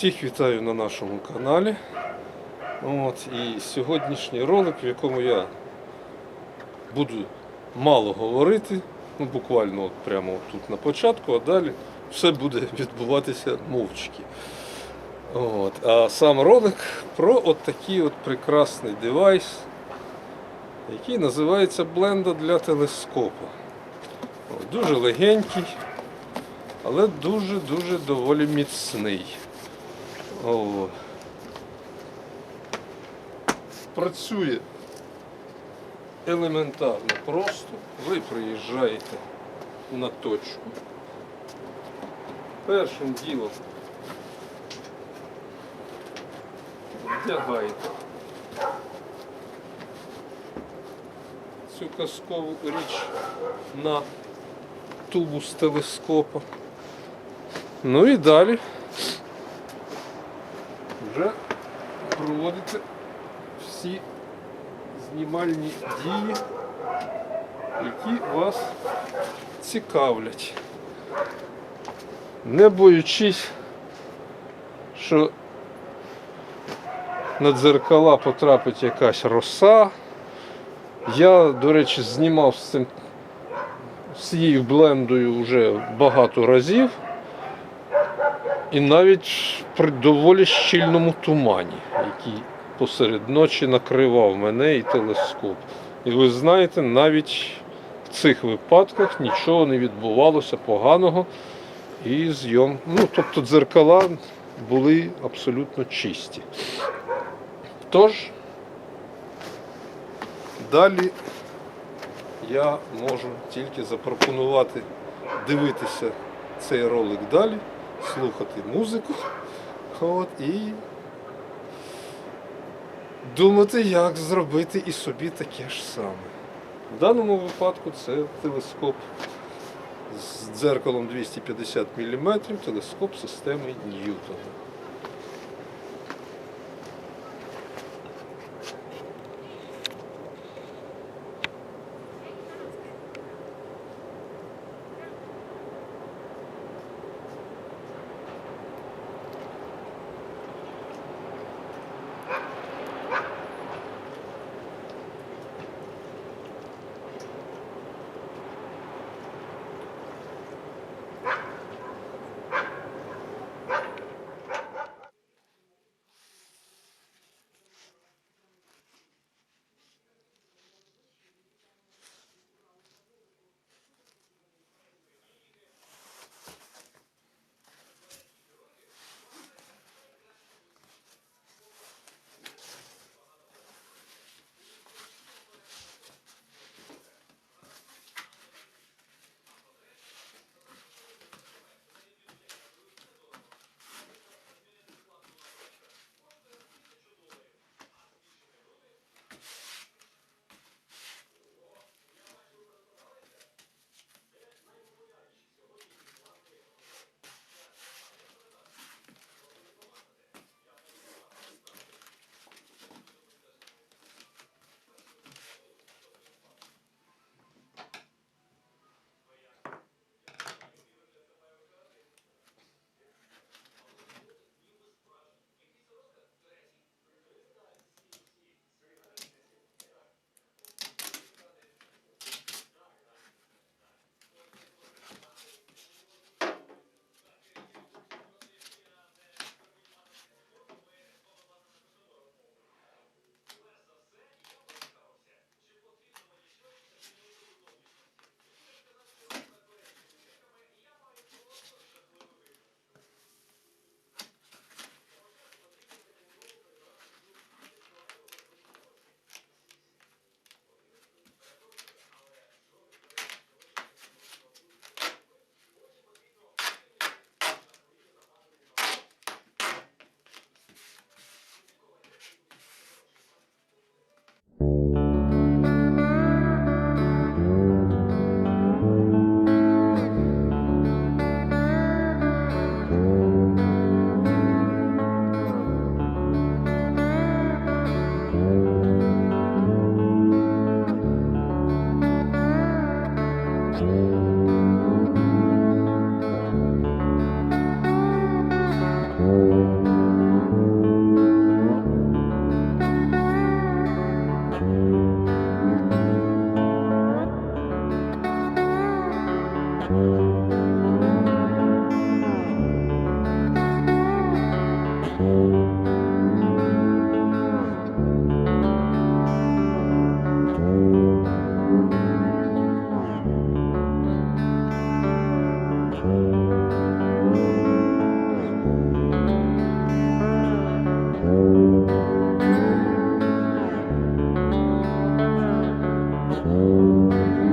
Всіх вітаю на нашому каналі. От, і сьогоднішній ролик, в якому я буду мало говорити, ну буквально от прямо тут на початку, а далі все буде відбуватися мовчки. От. А сам ролик про от такий от прекрасний девайс, який називається бленда для телескопу. От, дуже легенький, але дуже-дуже доволі міцний. О. Працює елементарно просто. Ви приїжджаєте на точку. Першим ділом вдягаєте цю казкову річ на тубус телескопа. Ну і далі вже проводите всі знімальні дії, які вас цікавлять. Не боючись, що на дзеркала потрапить якась роса. Я, до речі, знімав з цим з цією блендою вже багато разів. І навіть при доволі щільному тумані, який посеред ночі накривав мене і телескоп. І ви знаєте, навіть в цих випадках нічого не відбувалося поганого. І зйом. Ну, тобто дзеркала були абсолютно чисті. Тож, далі я можу тільки запропонувати дивитися цей ролик далі, слухати музику от, і думати, як зробити і собі таке ж саме. В даному випадку це телескоп з дзеркалом 250 мм, телескоп системи Ньютона. Música Música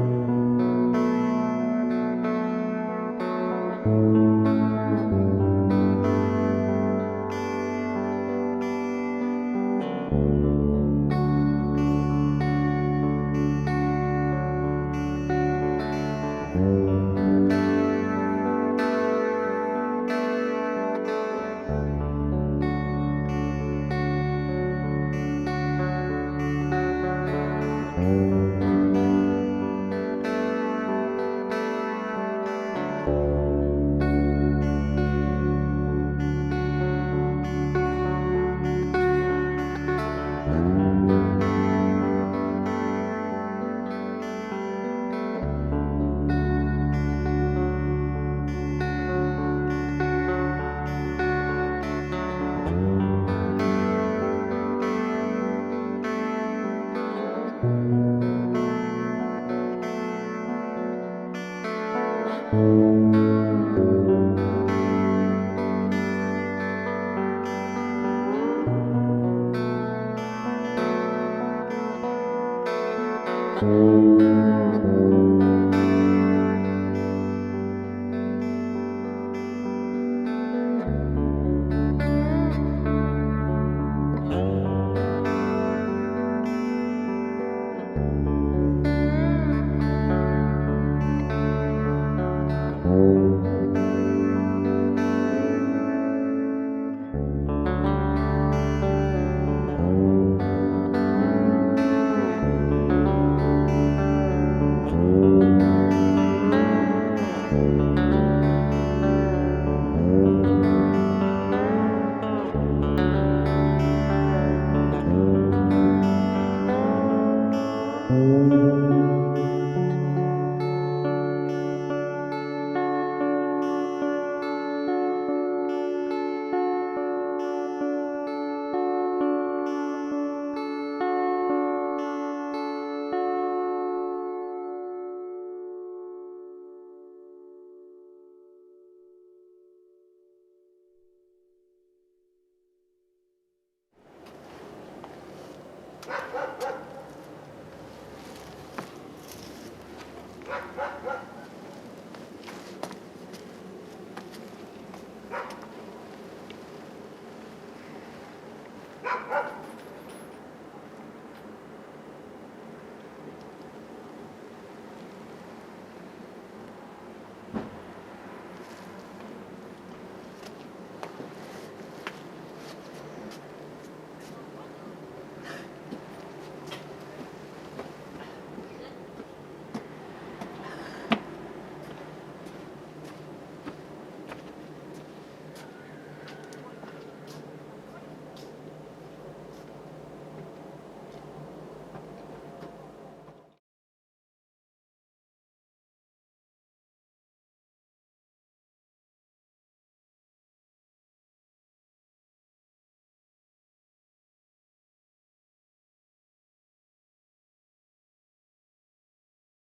Thank you. Thank mm -hmm. you.